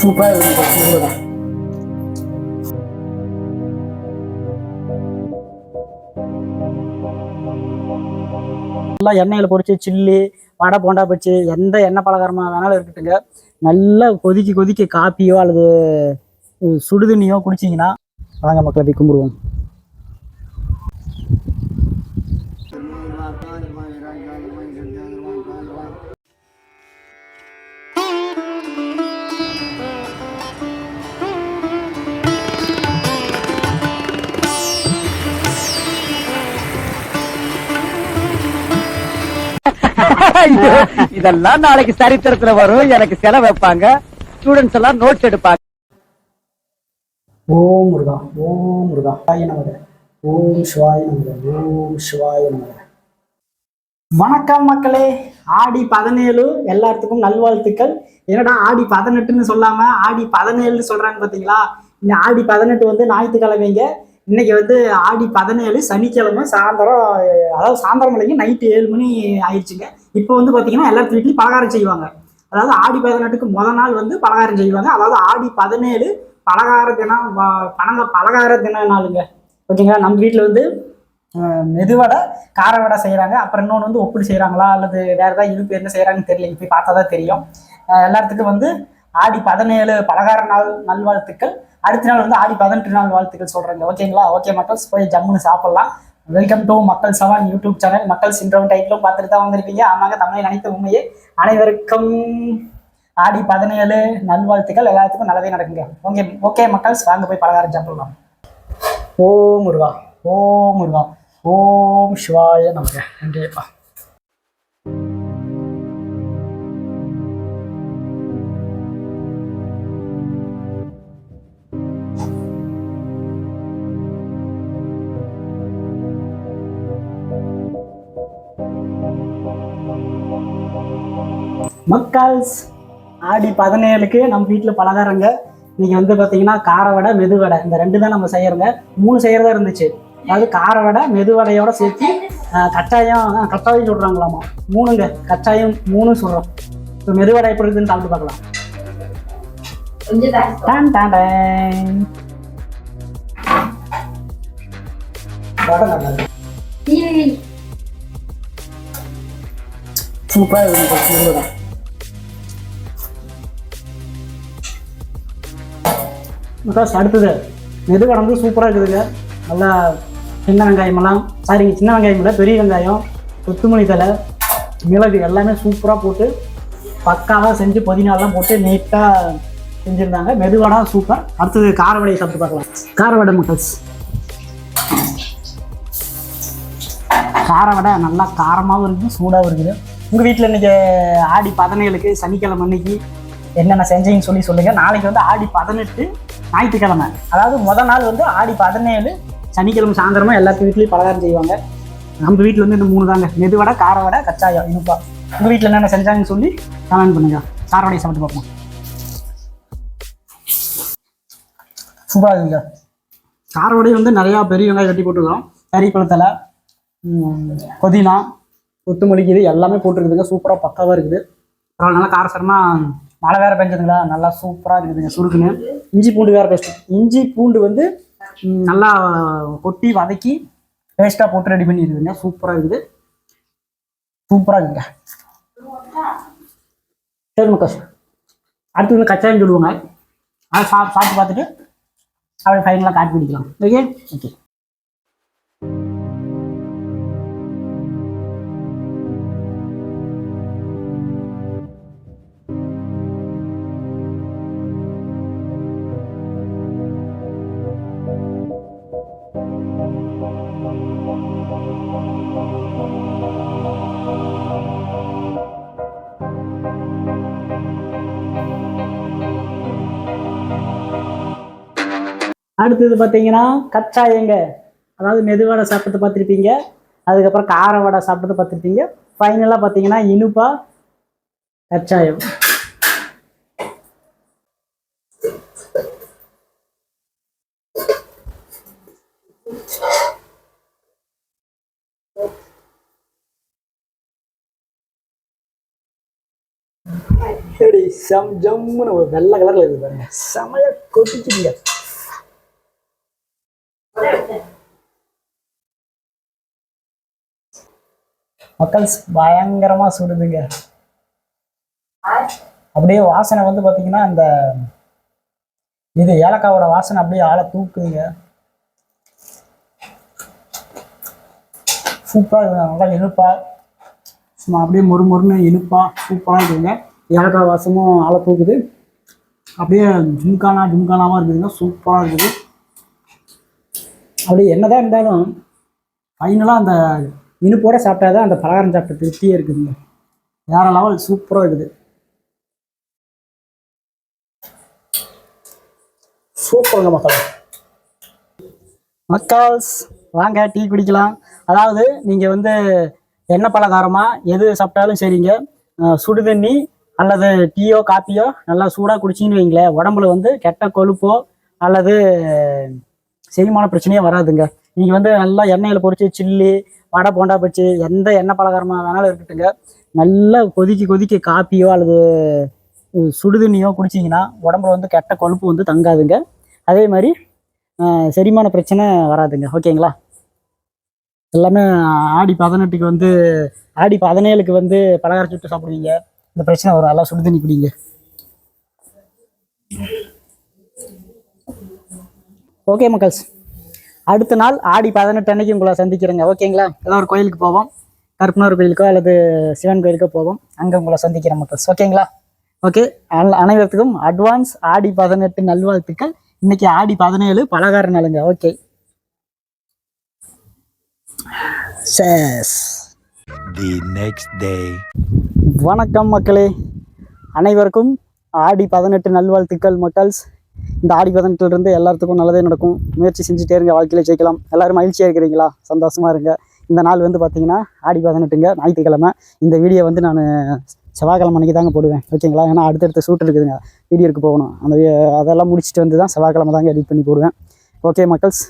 சூப்பராக இருக்கும் நல்லா எண்ணெயில் பொறிச்சு சில்லி வடை போண்டா பச்சு எந்த எண்ணெய் பலகாரமாக வேணாலும் இருக்கட்டுங்க நல்லா கொதிக்க கொதிக்க காப்பியோ அல்லது சுடுதண்ணியோ குடிச்சிங்கன்னா வாங்க மக்களை போய் கும்பிடுவோம். இதெல்லாம் நாளைக்கு சரித்திரத்துல வரும். எனக்கு செலவு வைப்பாங்க. ஸ்டூடெண்ட்ஸ் எல்லாம் நோட்ஸ் எடுப்பாங்க. ஓம் முருகா ஓம் முருகா. நமக. ஓம் சிவாய நமக. ஓம் சிவாய நமக. வணக்கம் மக்களே. ஆடி பதினேழு எல்லாத்துக்கும் நல்வாழ்த்துக்கள். என்னடா ஆடி பதினெட்டுன்னு சொல்லாம ஆடி பதினேழுன்னு சொல்றாங்க பாத்தீங்களா? இந்த ஆடி பதினெட்டு வந்து ஞாயிற்றுக்கிழமைங்க. இன்னைக்கு வந்து ஆடி பதினேழு சனிக்கிழமை சாயந்தரம் அதாவது சாயந்தரம் இல்லைங்க நைட்டு ஏழு மணி ஆயிடுச்சுங்க. இப்போ வந்து பார்த்தீங்கன்னா எல்லாத்து வீட்லேயும் பலகாரம் செய்வாங்க. அதாவது ஆடி பதினெட்டுக்கு முத நாள் வந்து பலகாரம் செய்வாங்க. அதாவது ஆடி பதினேழு பலகார தினம் பணங்க பலகார தின நாளுங்க. ஓகேங்களா? நம்ம வீட்டில் வந்து மெதுவடை கார வடை செய்கிறாங்க அப்புறம் இன்னொன்று வந்து ஒப்பிடு செய்கிறாங்களா அல்லது வேறு ஏதாவது இனிப்பு என்ன செய்கிறாங்கன்னு தெரியல போய் பார்த்தா தான் தெரியும் எல்லாத்துக்கும் வந்து ஆடி பதினேழு பலகார நாள் நல்வாழ்த்துக்கள். அடுத்த நாள் வந்து ஆடி பதினெட்டு நாள் வாழ்த்துக்கள் சொல்கிறாங்க ஓகேங்களா? ஓகே மக்கள்ஸ் போய் ஜம்முன்னு சாப்பிட்லாம். Welcome to Makkal Savan YouTube channel Makkal syndrome டைட்டிலும் பார்த்துட்டு தான் வந்திருப்பீங்க ஆமாங்க தமிழை நினைத்த உண்மையே. அனைவருக்கும் ஆடி பதினேழு நல்வாழ்த்துக்கள். எல்லாத்துக்கும் நல்லதே நடக்குங்க. ஓகே ஓகே மக்கள்ஸ் வாங்க போய் பலகாரம் சாப்பிடலாம். ஓம் முருகா. ஓம் முருகா. ஓம் சிவாய நமக்கு நன்றியப்பா மக்கள்ஸ் ஆடி பதினேழுக்கு நம்ம வீட்டில் பலகாரங்க. இன்னைக்கு வந்து பார்த்தீங்கன்னா கார வடை மெது வடை. இந்த ரெண்டு தான் நம்ம செய்யறோங்க. மூணு செய்யறதா இருந்துச்சு. அதாவது கார வடை மெது வடையோட சேர்த்து ஆஹ், கச்சாயம் சொல்கிறாங்களாமா மூணுங்க. கச்சாயம் மூணு சொல்கிறோம் இப்போ மெது வடை எப்படி இருக்குதுன்னு சாப்பிட்டு பார்க்கலாம். டான் சூப்பராக இருக்கு. பிகாஸ் அடுத்தது. மெதுவடை வந்து சூப்பராக இருக்குதுங்க. நல்லா சின்ன வெங்காயமெல்லாம் சாரிங்க சின்ன வெங்காயம் இல்லை பெரிய வெங்காயம் கொத்தமல்லி தலை மிளகு எல்லாமே சூப்பராக போட்டு பக்காவாக செஞ்சு புதினாலாம் போட்டு நீட்டாக செஞ்சுருந்தாங்க. மெதுவடா சூப்பர் அடுத்தது காரவடையை சாப்பிட்டு பார்க்கலாம். காரவடை மக்கள்ஸ். நல்லா காரமாகவும் இருக்குது சூடாகவும் இருக்குது. உங்கள் வீட்டில் இன்றைக்கி ஆடி பதினேழுக்கு சனிக்கிழமை அன்னைக்கு என்னென்ன செஞ்சீங்கன்னு சொல்லி சொல்லுங்கள் நாளைக்கு வந்து ஆடி பதினெட்டு ஞாயிற்றுக்கிழமை. அதாவது முத நாள் வந்து ஆடி பதினேழு சனிக்கிழமை சாயந்தரமா எல்லாத்து வீட்லேயும் பலகாரம் செய்வாங்க. நம்ம வீட்டில் வந்து இந்த மூணு தாங்க. மெதுவடை கார வடை கச்சாயம் இனிப்பா. உங்கள் வீட்டில் என்னென்ன செஞ்சாங்கன்னு சொல்லி கமெண்ட் பண்ணுங்கள் சாரோடைய சமைத்து சாப்பிட்டு பார்ப்போம். சூப்பராக இருக்குங்க. வந்து நிறையா பெரிய வெங்காயம் கட்டி போட்டுருக்கோம். கறி பழத்தலை புதினா கொத்தமல்லி இது எல்லாமே போட்டுருக்குதுங்க. சூப்பராக பக்காவாக இருக்குது. அப்புறம் நல்லா காரசாரமாக மழை வேறு பெஞ்சதுங்களா? நல்லா சூப்பராக இருக்குதுங்க சுருக்குன்னு. இஞ்சி பூண்டு வேறு பேஸ்ட் இஞ்சி பூண்டு வந்து நல்லா கொட்டி வதக்கி பேஸ்ட்டாக போட்டு ரெடி பண்ணி இருக்குதுங்க சூப்பராக இருக்குது. சூப்பராக இருக்குங்க. சரி முக்காஷ் அடுத்து வந்து கச்சாயம் சொல்லுவாங்க. அதை சாப் சாப்பிட்டு பார்த்துட்டு அப்படியே ஃபைனலாக காட்டி பிடிக்கலாம். ஓகே ஓகே அடுத்தது பார்த்தீங்கன்னா கச்சாயங்க. அதாவது மெதுவடை சாப்பிட்டு பார்த்துருப்பீங்க. அதுக்கப்புறம் கார வடை சாப்பிட்டு பார்த்துருப்பீங்க. ஃபைனலாக பார்த்தீங்கன்னா இனிப்பா கச்சாயம். எப்படி செம் ஜம்முன்னு ஒரு வெள்ளை கலர்ல இருக்கு பாருங்க. செமையா கொட்டிச்சுங்க மக்கள் பயங்கரமா சுடுதுங்க. அப்படியே வாசனை வந்து பாத்தீங்கன்னா இந்த இது ஏலக்காவோட வாசனை அப்படியே ஆளை தூக்குதுங்க. சூப்பராக இருக்குங்க. நல்லா இனிப்பா. சும்மா அப்படியே மொறு மொறுன்னு இனிப்பா சூப்பராக இருக்குதுங்க ஏலக்காய் வாசமும் ஆளை தூக்குது. அப்படியே ஜும்கானா ஜும்கானாவாக இருக்குதுங்க. சூப்பராக இருக்குது. அப்படியே என்னதான் இருந்தாலும் ஃபைனலாக அந்த இனிப்போட சாப்பிட்டா தான் அந்த பலகாரம் சாப்பிட்ட திருப்தியே இருக்குதுங்க. வேற லெவல் சூப்பராக இருக்குது. சூப்பருங்க மக்கள். மக்கள்ஸ் வாங்க டீ குடிக்கலாம். அதாவது நீங்கள் வந்து எண்ணெய் பலகாரமாக எது சாப்பிட்டாலும் சரிங்க. சுடு தண்ணி அல்லது டீயோ காப்பியோ நல்லா சூடாக குடிச்சிங்கன்னு வைங்களேன். உடம்புல வந்து கெட்ட கொழுப்போ அல்லது செரிமான பிரச்சனையே வராதுங்க. நீங்கள் வந்து நல்லா எண்ணெயில் பொறிச்சு சில்லி வடை போண்டா பச்சு எந்த எண்ணெய் பலகாரமாக வேணாலும் இருக்கட்டுங்க. நல்லா கொதிக்க கொதிக்க காப்பியோ அல்லது சுடுதண்ணியோ குடிச்சிங்கன்னா உடம்புல வந்து கெட்ட கொழுப்பு வந்து தங்காதுங்க. அதே மாதிரி செரிமான பிரச்சனை வராதுங்க. ஓகேங்களா? எல்லாமே ஆடி பதினெட்டுக்கு வந்து ஆடி பதினேழுக்கு வந்து பலகாரம் சுட்டு சாப்பிடுவீங்க. இந்த பிரச்சனை வரும். நல்லா சுடுதண்ணி குடிங்க. ஓகே மக்கள்ஸ். அடுத்த நாள் ஆடி பதினெட்டு அன்னைக்கு உங்களை சந்திக்கிறேங்க. ஓகேங்களா ஏதோ ஒரு கோயிலுக்கு போவோம். கருப்பனார் கோயிலுக்கோ அல்லது சிவன் கோயிலுக்கோ போவோம். அங்கே உங்களை சந்திக்கிறேன் மக்கள்ஸ். ஓகேங்களா ஓகே அன- அனைவருக்கும் அட்வான்ஸ் ஆடி பதினெட்டு நல்வாழ்த்துக்கள். இன்னைக்கு ஆடி பதினேழு பலகார நாளுங்க. ஓகே சேஸ் the next day. வணக்கம் மக்களே. அனைவருக்கும் ஆடி பதினெட்டு நல்வாழ்த்துக்கள் மக்கள்ஸ். இந்த ஆடி பதினெட்டுல இருந்து எல்லாத்துக்கும் நல்லதே நடக்கும். முயற்சி செஞ்சுட்டே இருங்க வாழ்க்கையில ஜெயிக்கலாம். எல்லாரும் மகிழ்ச்சியாக இருக்கிறீங்களா? சந்தோஷமா இருங்க. இந்த நாள் வந்து பார்த்தீங்கன்னா ஆடி பதினெட்டுங்க ஞாயிற்றுக்கிழமை. இந்த வீடியோ வந்து நான் செவ்வாய்க்கிழமை அன்னைக்கு தாங்க போடுவேன். ஓகேங்களா? ஏன்னா அடுத்தடுத்த ஷூட் இருக்குதுங்க. வீடியோக்கு போகணும். அந்த அதெல்லாம் முடிச்சுட்டு வந்து தான் செவ்வாய்க்கிழமை தாங்க எடிட் பண்ணி போடுவேன். ஓகே மக்கள்ஸ்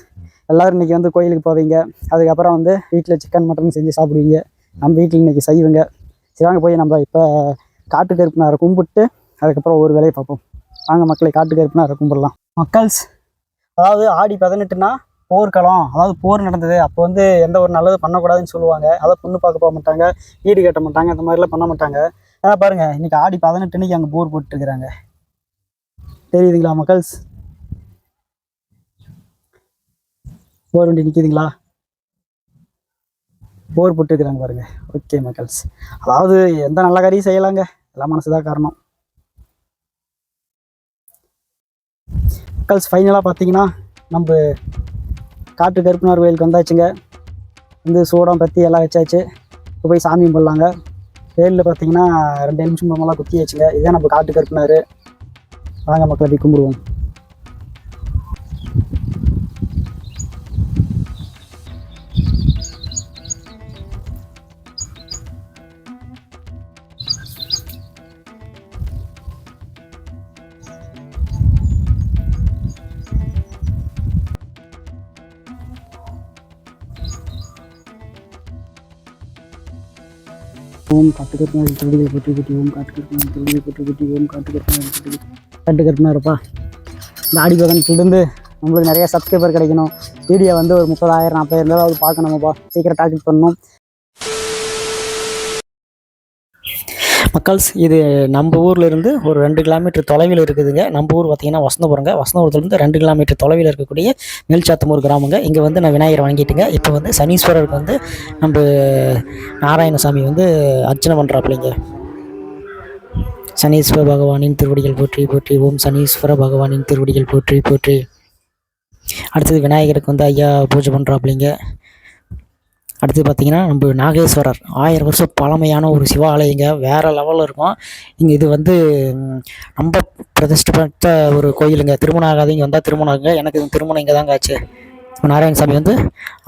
எல்லோரும் இன்றைக்கி வந்து கோயிலுக்கு போவீங்க. அதுக்கப்புறம் வந்து வீட்டில் சிக்கன் மட்டன் செஞ்சு சாப்பிடுவீங்க. நம்ம வீட்டில் இன்றைக்கி செய்வங்க சரி வாங்க போய் நம்ம இப்போ காட்டு கருப்பினாரை கும்பிட்டு அதுக்கப்புறம் ஒரு வேலையை பார்ப்போம். வாங்க மக்களை காட்டு கருப்பினாரை கும்பிடலாம் மக்கள்ஸ் அதாவது ஆடி பதினெட்டுனா போர்க்களம் அதாவது போர் நடந்தது. அப்போ வந்து எந்த ஒரு நல்லது பண்ணக்கூடாதுன்னு சொல்லுவாங்க. அதை பொண்ணு பார்க்க போக மாட்டாங்க வீடு கட்ட மாட்டாங்க அந்த மாதிரிலாம் பண்ண மாட்டாங்க. அதான் பாருங்க இன்னைக்கு ஆடி பதினெட்டு அன்னைக்கு அங்கே போர் போட்டுருக்குறாங்க. தெரியுதுங்களா மக்கள்ஸ்? போர் வண்டி நிற்கிதுங்களா போர் போட்டுருக்குறாங்க பாருங்க. ஓகே மக்கள்ஸ். அதாவது எந்த நல்ல காரியம் செய்யலாங்க? எல்லாம் மனசுதான் காரணம். மக்கள்ஸ் ஃபைனலாக பார்த்தீங்கன்னா நம்ம காட்டு கருப்பினார் கோயிலுக்கு வந்தாச்சுங்க. வந்து சூடம் பற்றி எல்லாம் வச்சாச்சு. இப்போ போய் சாமி போடலாங்க வேலில் பார்த்தீங்கன்னா ரெண்டு நிமிஷம் பம்பெல்லாம் குத்தியாச்சுங்க. இதுதான் நம்ம காட்டு கருப்பினார். வாங்க மக்களை போய் கும்பிடுவோம். ஓம் காட்டுக்கருப்பனார் திருடிகள் கொட்டி குட்டி ஓம் காட்டுக்கருப்பனார் திருடிகள் கொட்டி கொட்டி ஓம் காட்டுக்கருப்பனார் திருடிகள் காட்டுக்கருப்பனார்ப்பா இந்த ஆடி பதினெட்டுலேருந்து நம்மளுக்கு நிறைய சப்ஸ்கிரைபர் கிடைக்கணும். வீடியோ வந்து ஒரு முப்பதாயிரம் நாற்பதாயிரம் இருந்தாலும் பார்க்கணுமாப்பா. சீக்கிரம் டார்கெட் பண்ணணும். மக்கள்ஸ் இது நம்ம ஊர்லேருந்து ஒரு ரெண்டு கிலோமீட்டர் தொலைவில் இருக்குதுங்க. நம்ம ஊர் பார்த்தீங்கன்னா வசந்தபுரங்க. வசந்தபுரத்துலேருந்து ரெண்டு கிலோமீட்டர் தொலைவில் இருக்கக்கூடிய மேல்சாத்தமூர் கிராமங்க. இங்கே வந்து நான் விநாயகர் வாங்கிட்டுங்க இப்போ வந்து சனீஸ்வரருக்கு வந்து நம்ம நாராயணசாமி வந்து அர்ச்சனை பண்ணுறாப்புலிங்க சனீஸ்வர பகவானின் திருவடிகள் போற்றி போற்றி. ஓம் சனீஸ்வர பகவானின் திருவடிகள் போற்றி போற்றி. அடுத்தது விநாயகருக்கு வந்து ஐயா பூஜை பண்ணுறாப்புலிங்க அடுத்து பார்த்தீங்கன்னா நம்ம நாகேஸ்வரர். ஆயிரம் வருஷம் பழமையான ஒரு சிவாலயங்க. வேறு லெவலில் இருக்கும். இங்கே இது வந்து ரொம்ப பிரதிஷ்டப்பட்ட ஒரு கோயிலுங்க. திருமணம் ஆகாதீங்க வந்தால் திருமணம் ஆகுங்க எனக்கு இது திருமணம் இங்கே தாங்க ஆச்சு நாராயணசாமி வந்து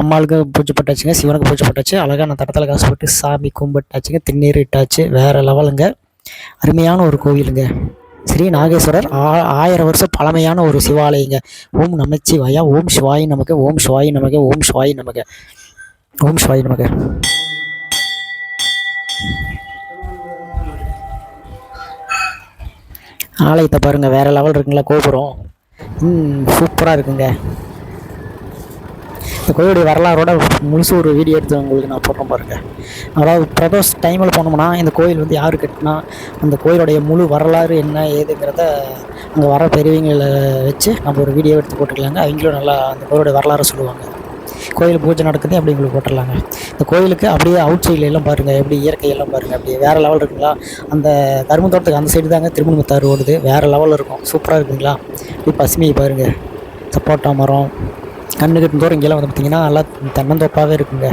அம்மாளுக்கு பூஜை பட்டாச்சுங்க சிவனுக்கு பூஜை போட்டாச்சு. அழகான தடத்தில் காசு போட்டு சாமி கும்பிட்டாச்சுங்க திண்ணீர் இட்டாச்சு. வேறு லெவலுங்க அருமையான ஒரு கோவிலுங்க ஸ்ரீ நாகேஸ்வரர் ஆ ஆயிரம் வருஷம் பழமையான ஒரு சிவாலயங்க. ஓம் நமச்சிவாயா ஓம் சிவாய் நமக்கு ஓம் சிவாய் நமக்கு ஓம் சிவாய் நமக்கு ஓம் சிவாய் நமக. ஆலயத்தை பாருங்கள் வேறு லெவல் இருக்குங்களா கோபுரம். ம் சூப்பராக இருக்குங்க. இந்த கோயிலுடைய வரலாறோட முழுசு ஒரு வீடியோ எடுத்து உங்களுக்கு நான் போடுறேன் பாருங்கள் அதாவது பிரதோஷ் டைமில் போனோம்னா இந்த கோயில் வந்து யார் கட்டினா அந்த கோயிலுடைய முழு வரலாறு என்ன ஏதுங்கிறத அங்கே வர பெரியவங்களை வச்சு நம்ம ஒரு வீடியோ எடுத்து போட்டுக்கலாங்க. அவங்களும் நல்லா அந்த கோயிலுடைய வரலாறு சொல்லுவாங்க. கோயில் பூஜை நடக்குது அப்படி உங்களுக்கு போட்டுடலாங்க. இந்த கோயிலுக்கு அப்படியே அவுட் சைடில் எல்லாம் பாருங்கள் எப்படி இயற்கை எல்லாம் பாருங்கள் அப்படியே வேறு லெவல் இருக்குங்களா? அந்த கரும்புத்தோட்டத்துக்கு அந்த சைடு தாங்க திருமணத்தாறு ஓடுது. வேறு லெவலில் இருக்கும். சூப்பராக இருக்குங்களா இப்படி பசுமையை பாருங்கள் சப்போட்டா மரம் கண்ணு கட்டும் தூரம் இங்கெல்லாம் வந்து பார்த்திங்கன்னா நல்லா தென்னந்தோப்பாகவே இருக்குங்க.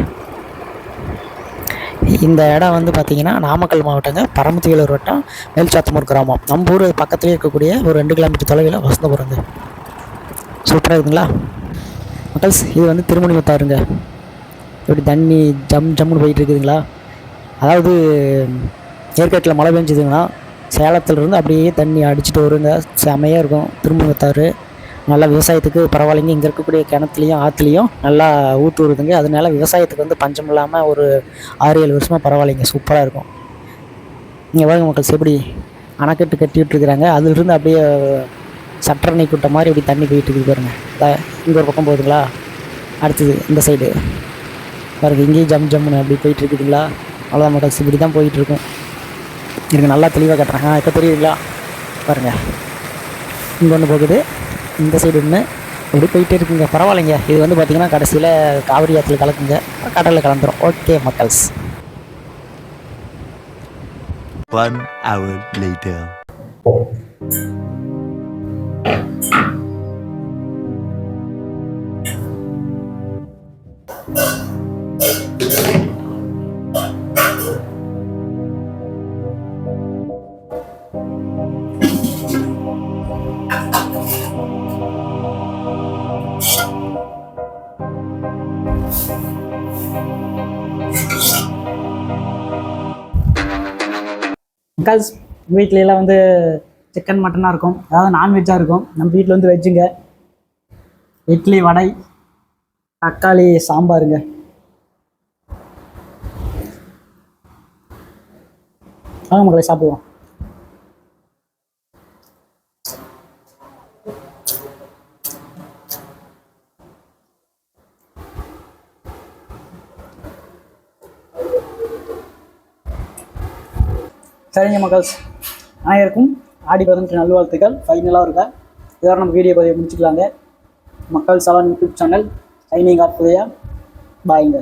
இந்த இடம் வந்து பார்த்திங்கன்னா நாமக்கல் மாவட்டங்க. பரமத்தி வேலூர் வட்டம் மேல்சாத்தமூர் கிராமம். நம்ம ஊர் பக்கத்துலேயே இருக்கக்கூடிய ஒரு ரெண்டு கிலோமீட்டர் தொலைவில் வசந்தபுரங்க. சூப்பராக இருக்குங்களா மக்கள்ஸ் இது வந்து திருமணி முத்தாருங்க இப்படி தண்ணி ஜம் ஜம்முன்னு போயிட்டு இருக்குதுங்களா? அதாவது ஏற்காட்டில் மழை பெஞ்சதுங்கன்னா சேலத்துலேருந்து அப்படியே தண்ணி அடிச்சுட்டு வருங்க. செமையாக இருக்கும். திருமணி முத்தாறு. நல்லா விவசாயத்துக்கு பரவாயில்லைங்க. இங்கே இருக்கக்கூடிய கிணத்துலையும் ஆற்றுலையும் நல்லா ஊற்று வருதுங்க. அதனால விவசாயத்துக்கு வந்து பஞ்சம் இல்லாமல் ஒரு ஆறு ஏழு வருஷமாக பரவாயில்லைங்க. சூப்பராக இருக்கும். இங்கே வாங்க மக்கள்ஸ் எப்படி அணைக்கட்டு கட்டி விட்டுருக்குறாங்க அதிலிருந்து அப்படியே சட்டரணை கூட்டம் மாதிரி இப்படி தண்ணி போயிட்டு இருக்குது பாருங்க. த- ஒரு பக்கம் போகுதுங்களா? அடுத்தது இந்த சைடு பாருங்க இங்கேயும் ஜம் ஜம்னு அப்படி போயிட்டு இருக்குதுங்களா? அவ்வளோதான் மக்கள்ஸ் இப்படி தான் போயிட்டு இருக்கும். எனக்கு நல்லா தெளிவாக கட்டுறாங்க. இப்போ தெரியுதுங்களா? பாருங்க. இங்கே ஒன்று போகுது. இந்த சைடு ஒன்று அப்படி போயிட்டே இருக்குங்க. பரவாயில்லைங்க. இது வந்து பார்த்திங்கன்னா கடைசியில் காவிரி ஆற்றுல கலக்குங்க. கடலில் கலந்துரும். ஓகே மக்கள்ஸ். One hour later. கேர்ள்ஸ் வீட்ல எல்லாம் வந்து சிக்கன் மட்டனாக இருக்கும். அதாவது நான்வெஜ்ஜாக இருக்கும். நம்ம வீட்டில் வந்து வெஜ்ஜுங்க இட்லி வடை தக்காளி சாம்பாருங்க. வாங்க மக்களை சாப்பிடுவோம். சரிங்க மக்கள்ஸ் அனைவருக்கும் ஆடி பதினெட்டு நல்வாழ்த்துக்கள். ஃபைனலாக இருக்கா. இதோட நம்ம வீடியோ பதிவை முடிச்சுக்கலாங்க. Makkal Salan YouTube channel signing off Udaya. பாய்ங்க